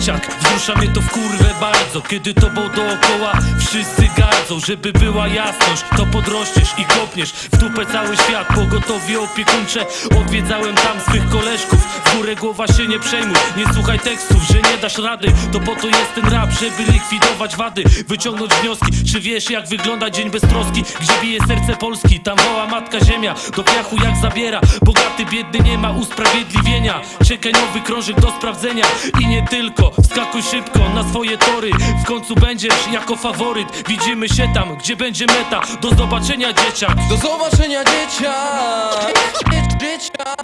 Dzieciak, wzrusza mnie to w kurwę bardzo. Kiedy tobą dookoła wszyscy gardzą Żeby była jasność, to podrośniesz i kopniesz W dupę cały świat, pogotowie opiekuńcze Odwiedzałem tam swych koleżków. W górę głowa się nie przejmuj Nie słuchaj tekstów, że nie dasz rady. To po to jest ten rap, żeby likwidować wady Wyciągnąć wnioski, czy wiesz jak wygląda dzień bez troski? Gdzie bije serce Polski, tam woła matka ziemia Do piachu jak zabiera, bogaty biedny nie ma usprawiedliwienia. Czekaj nowy krążek do sprawdzenia. I nie tylko, wskakuj szybko na swoje tory. W końcu będziesz jako faworyt. Widzimy się tam, gdzie będzie meta. Do zobaczenia dzieciak. Do zobaczenia dzieciak. Dzieciak.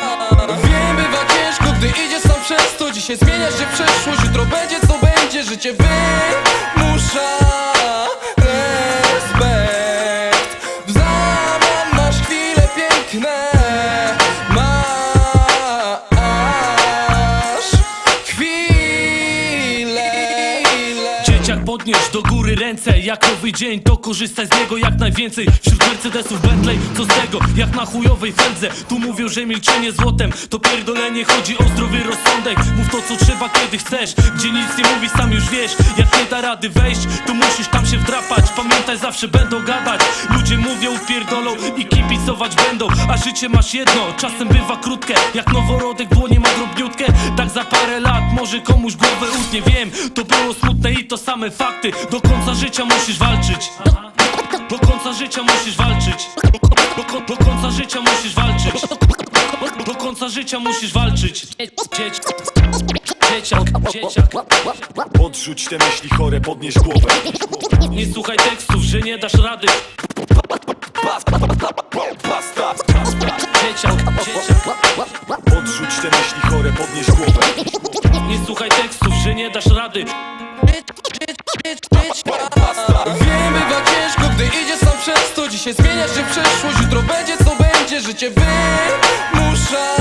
Wiem bywa ciężko, gdy idziesz sam przez to. Dzisiaj zmieniasz się przeszłość, jutro będzie co będzie. Życie wymusza respekt. W zamian masz chwile piękne podnieś do góry ręce. Jak nowy dzień to korzystaj z niego jak najwięcej. Wśród Mercedesów Bentley co z tego? Jak na chujowej feldze Tu mówią, że milczenie złotem To pierdolenie. Chodzi o zdrowy rozsądek. Mów to co trzeba kiedy chcesz. Gdzie nic nie mówisz sam już wiesz. Jak nie da rady wejść To musisz tam się wdrapać. Pamiętaj zawsze będą gadać. Ludzie mówią pierdolą i kibicować będą. A życie masz jedno Czasem bywa krótkie. Jak noworodek dłonie ma drobniutkie. Tak za parę lat może komuś głowę utnie. Wiem to było smutne i to same fakty Do końca życia musisz walczyć. Do końca życia musisz walczyć. Do, ko- do końca życia musisz walczyć. Do końca życia musisz walczyć. Dzieciak, dzieciak. Odrzuć te myśli chore, podnieś głowę. Nie słuchaj tekstów, że nie dasz rady. Dzieciak, dzieciak. Odrzuć te myśli chore, podnieś głowę. Nie słuchaj tekstów, że nie dasz rady Dzisiaj zmienia się przyszłość, jutro będzie co będzie Życie wymusza